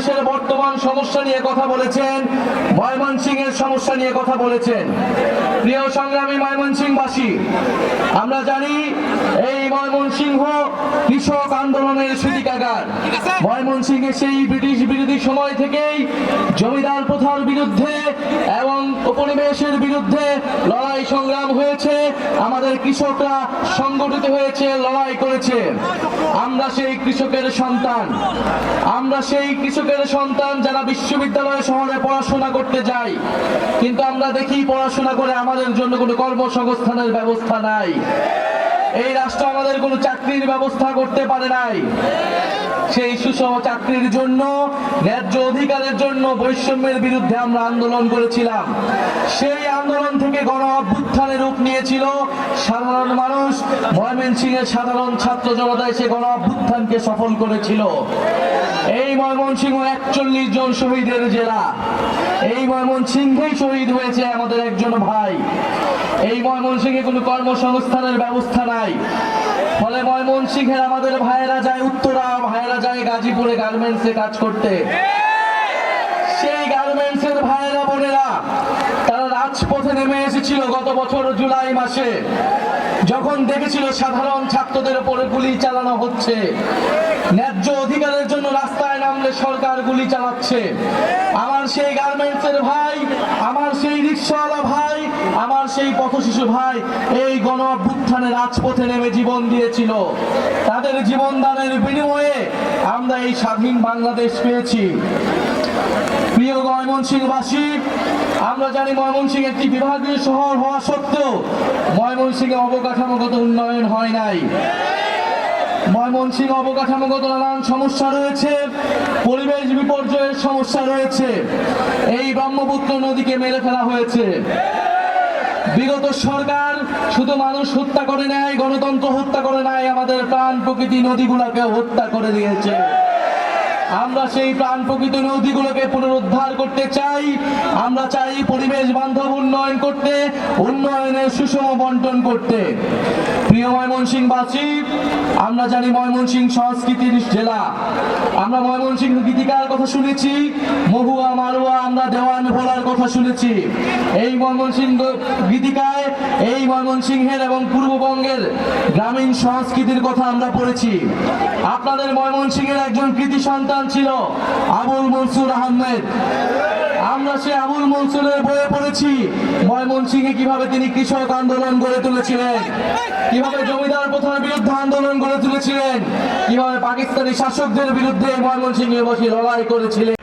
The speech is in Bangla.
বাংলাদেশের বর্তমান সমস্যা নিয়ে কথা বলেছেন, ময়মনসিংহের সমস্যা নিয়ে কথা বলেছেন। প্রিয় সংগ্রামী ময়মনসিংহবাসী, আমরা জানি এই ময়মনসিংহ কৃষক আন্দোলনের সূতিকাগার ময়মনসিংহে সেই ব্রিটিশ বিরোধী সময় থেকেই জমিদার প্রথার বিরুদ্ধে এবং উপনিবেশের বিরুদ্ধে লড়াই সংগ্রাম হয়েছে। আমাদের কৃষকরা সংগঠিত হয়েছে, লড়াই করেছে। আমরা সেই কৃষকের সন্তান। আমরা সেই কৃষকের সন্তান যারা বিশ্ববিদ্যালয় শহরে পড়াশোনা করতে যাই। কিন্তু আমরা দেখি পড়াশোনা করে আমাদের জন্য কোনো কর্মসংস্থানের ব্যবস্থা নাই। এই রাষ্ট্র আমাদের কোনো চাকরির ব্যবস্থা করতে পারে নাই। সেই সুষম চাকরির জন্য, ন্যায্য অধিকারের জন্য বৈষম্যের বিরুদ্ধে আমরা আন্দোলন করেছিলাম। সেই আন্দোলন থেকে গণ অভ্যুত্থানের রূপ নিয়েছিল সাধারণ মানুষ। ময়মনসিংহের সাধারণ ছাত্র জনতা এসে গণ অভ্যুত্থানকে সফল করেছিল। এই ময়মনসিংহ একচল্লিশ জন শহীদের জেলা। এই ময়মনসিংহেই শহীদ হয়েছে আমাদের একজন ভাই। এই ময়মনসিংহে কোনো কর্মসংস্থানের ব্যবস্থা নাই। ফলে ময়মনসিংহের আমাদের ভাইয়েরা যায় উত্তরা, ভাইয়েরা যায় গাজীপুরে গার্মেন্টসে কাজ করতে। সেই গার্মেন্টসের ভাইয়েরা, বোনেরা, তারা রাজপথে নেমে এসেছিল গত বছর জুলাই মাসে। যখন দেখেছিল সাধারণ ছাত্রদের উপরে গুলি চালানো হচ্ছে, ন্যায্য অধিকারের জন্য নামলে সরকার গুলি চালাচ্ছে। আমার সেই গার্মেন্টসের ভাই, আমার সেই রিক্সাওয়ালা ভাই, আমার সেই পথশিশু ভাই, এই গণ অভ্যুত্থানে রাজপথে নেমে জীবন দিয়েছিল। তাদের জীবন দানের বিনিময়ে আমরা এই স্বাধীন বাংলাদেশ পেয়েছি। প্রিয় ময়মনসিংহবাসী, আমরা জানি ময়মনসিংহ একটি বিভাগীয় শহর হওয়া সত্ত্বেও ময়মনসিংহে অবকাঠামোগত উন্নয়ন হয় নাই। ময়মনসিংহ অবকাঠামোগত নানান সমস্যা রয়েছে, পরিবেশ বিপর্যয়ের সমস্যা রয়েছে। এই ব্রহ্মপুত্র নদীকে মেরে ফেলা হয়েছে। বিগত সরকার শুধু মানুষ হত্যা করে নেয়, গণতন্ত্র হত্যা করে নেয়, আমাদের প্রাণ প্রকৃতি নদীগুলোকে হত্যা করে দিয়েছে। আমরা সেই প্রাণ প্রকৃত নদীগুলোকে পুনরুদ্ধার করতে চাই। আমরা চাই পরিবেশ বান্ধব উন্নয়ন করতে, উন্নয়নের সুষম বন্টন করতে। প্রিয় ময়মনসিংহবাসী, আমরা জানি ময়মনসিংহ সংস্কৃতির জেলা। আমরা ময়মনসিংহ গীতিকার কথা শুনেছি, মহুয়া মারুয়া আমরা দেওয়ান ভোলার কথা শুনেছি। এই ময়মনসিংহ গীতিকায় ময়মনসিংহের এবং পূর্ববঙ্গের গ্রামীণ সংস্কৃতির কথা আমরা পড়েছি। আপনাদের ময়মনসিংহের একজন কৃতি সন্তান ছিল আবুল মনসুর আহমেদ। আমরা সে আবুল মনসুরের বইয়ে পড়েছি, ময়মনসিংহে কীভাবে তিনি কৃষক আন্দোলন গড়ে তুলেছিলেন, কীভাবে জমিদার প্রথার বিরুদ্ধে আন্দোলন গড়ে তুলেছিলেন, কীভাবে পাকিস্তানি শাসকদের বিরুদ্ধে ময়মনসিংহে বসে লড়াই করেছিলেন।